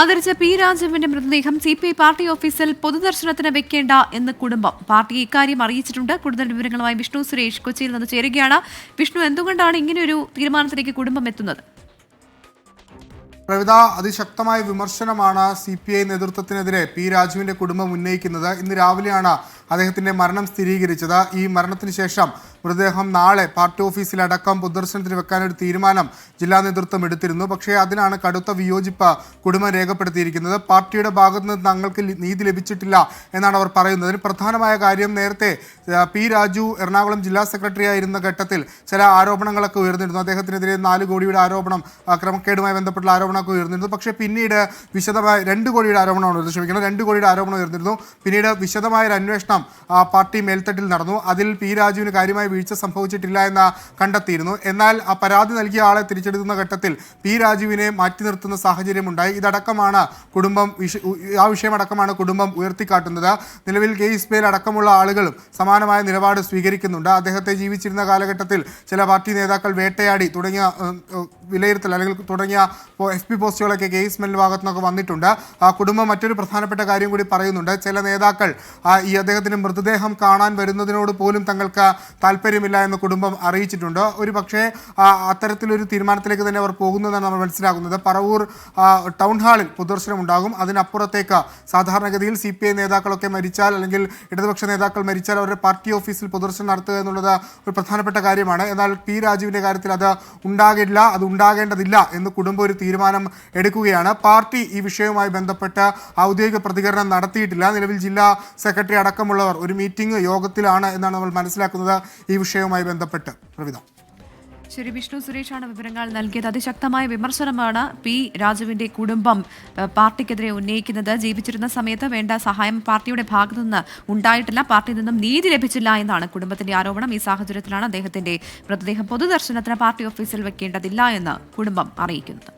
അന്തരിച്ച പി രാജുവിന്റെ മൃതദേഹം സി പി ഐ പാർട്ടി ഓഫീസിൽ പൊതുദർശനത്തിന് വെക്കേണ്ട എന്ന് കുടുംബം. പാർട്ടി ഇക്കാര്യം അറിയിച്ചിട്ടുണ്ട്. കൂടുതൽ വിവരങ്ങളുമായി വിഷ്ണു സുരേഷ് കൊച്ചിയിൽ നിന്ന് ചേരുകയാണ്. വിഷ്ണു എന്തുകൊണ്ടാണ് ഇങ്ങനെയൊരു തീരുമാനത്തിലേക്ക് കുടുംബം എത്തുന്നത്? പ്രവിത അതിശക്തമായ വിമർശനമാണ് സി പി ഐ നേതൃത്വത്തിനെതിരെ പി രാജുവിന്റെ കുടുംബം ഉന്നയിക്കുന്നത്. ഇന്ന് രാവിലെയാണ് അദ്ദേഹത്തിന്റെ മരണം സ്ഥിരീകരിച്ചത്. ഈ മരണത്തിന് ശേഷം മൃതദേഹം നാളെ പാർട്ടി ഓഫീസിലടക്കം പൊതുദർശനത്തിന് വെക്കാൻ ഒരു തീരുമാനം ജില്ലാ നേതൃത്വം എടുത്തിരുന്നു. പക്ഷേ അതിനാണ് കടുത്ത വിയോജിപ്പ് കുടുംബം രേഖപ്പെടുത്തിയിരിക്കുന്നത്. പാർട്ടിയുടെ ഭാഗത്ത് നിന്ന് തങ്ങൾക്ക് നീതി ലഭിച്ചിട്ടില്ല എന്നാണ് അവർ പറയുന്നത്. പ്രധാനമായ കാര്യം നേരത്തെ പി രാജു എറണാകുളം ജില്ലാ സെക്രട്ടറി ആയിരുന്ന ഘട്ടത്തിൽ ചില ആരോപണങ്ങളൊക്കെ ഉയർന്നിരുന്നു. അദ്ദേഹത്തിനെതിരെ നാല് കോടിയുടെ ആരോപണം ക്രമക്കേടുമായി ബന്ധപ്പെട്ടുള്ള ആരോപണമൊക്കെ ഉയർന്നിരുന്നു. പക്ഷേ പിന്നീട് വിശദമായ രണ്ട് കോടിയുടെ ആരോപണമാണ് ക്ഷമിക്കുന്നത് രണ്ട് കോടിയുടെ ആരോപണം ഉയർന്നിരുന്നു. പിന്നീട് വിശദമായ ഒരു അന്വേഷണം പാർട്ടി മേൽത്തട്ടിൽ നടന്നു. അതിൽ പി രാജുവിന് കാര്യമായ വീഴ്ച സംഭവിച്ചിട്ടില്ല എന്ന് കണ്ടെത്തിയിരുന്നു. എന്നാൽ ആ പരാതി നൽകിയ ആളെ തിരിച്ചെടുക്കുന്ന ഘട്ടത്തിൽ പി രാജുവിനെ മാറ്റി നിർത്തുന്ന സാഹചര്യമുണ്ടായി. ഇതടക്കമാണ് കുടുംബം ആ വിഷയമടക്കമാണ് കുടുംബം ഉയർത്തിക്കാട്ടുന്നത്. നിലവിൽ കെ ഇസ്മയിൽ അടക്കമുള്ള ആളുകളും സമാനമായ നിലപാട് സ്വീകരിക്കുന്നുണ്ട്. അദ്ദേഹത്തെ ജീവിച്ചിരുന്ന കാലഘട്ടത്തിൽ ചില പാർട്ടി നേതാക്കൾ വേട്ടയാടി തുടങ്ങിയ വിലയിരുത്തൽ അല്ലെങ്കിൽ തുടങ്ങിയ എഫ് പി പോസ്റ്റുകളൊക്കെ കെ മെൽ ഭാഗത്തു നിന്നൊക്കെ വന്നിട്ടുണ്ട്. ആ കുടുംബം മറ്റൊരു പ്രധാനപ്പെട്ട കാര്യം കൂടി പറയുന്നുണ്ട്. ചില നേതാക്കൾ ഈ അദ്ദേഹത്തിന്റെ മൃതദേഹം കാണാൻ വരുന്നതിനോട് പോലും തങ്ങൾക്ക് താല്പര്യമില്ല എന്ന് കുടുംബം അറിയിച്ചിട്ടുണ്ട്? ഒരു പക്ഷേ അത്തരത്തിലൊരു തീരുമാനത്തിലേക്ക് തന്നെ അവർ പോകുന്നതെന്നാണ് നമ്മൾ മനസ്സിലാക്കുന്നത്. പറവൂർ ടൗൺ ഹാളിൽ പൊതുദർശനം ഉണ്ടാകും അതിനപ്പുറത്തേക്ക് സാധാരണഗതിയിൽ സി പി ഐ നേതാക്കളൊക്കെ മരിച്ചാൽ അല്ലെങ്കിൽ ഇടതുപക്ഷ നേതാക്കൾ മരിച്ചാൽ അവരുടെ പാർട്ടി ഓഫീസിൽ പൊതുദർശനം നടത്തുക എന്നുള്ളത് ഒരു പ്രധാനപ്പെട്ട കാര്യമാണ്. എന്നാൽ പി രാജുവിന്റെ കാര്യത്തിൽ അത് ഉണ്ടാകില്ല അത് ഉണ്ടാകേണ്ടതില്ല എന്ന് കുടുംബം ഒരു തീരുമാനം എടുക്കുകയാണ്. പാർട്ടി ഈ വിഷയവുമായി ബന്ധപ്പെട്ട് ഔദ്യോഗിക പ്രതികരണം നടത്തിയിട്ടില്ല. നിലവിൽ ജില്ലാ സെക്രട്ടറി അടക്കമുള്ളവർ ഒരു മീറ്റിംഗ് യോഗത്തിലാണ് എന്നാണ് നമ്മൾ മനസ്സിലാക്കുന്നത്. ഈ വിഷയവുമായി ബന്ധപ്പെട്ട് പ്രവിത ശരി വിഷ്ണു സുരേഷാണ് വിവരങ്ങൾ നൽകിയത്. അതിശക്തമായ വിമർശനമാണ് പി രാജുവിന്റെ കുടുംബം പാർട്ടിക്കെതിരെ ഉന്നയിക്കുന്നത്. ജീവിച്ചിരുന്ന സമയത്ത് വേണ്ട സഹായം പാർട്ടിയുടെ ഭാഗത്തു നിന്ന് ഉണ്ടായിട്ടില്ല. പാർട്ടിയിൽ നിന്നും നീതി ലഭിച്ചില്ല എന്നാണ് കുടുംബത്തിന്റെ ആരോപണം. ഈ സാഹചര്യത്തിലാണ് അദ്ദേഹത്തിന്റെ മൃതദേഹം പൊതുദർശനത്തിന് പാർട്ടി ഓഫീസിൽ വെക്കേണ്ടതില്ല എന്ന് കുടുംബം അറിയിക്കുന്നത്.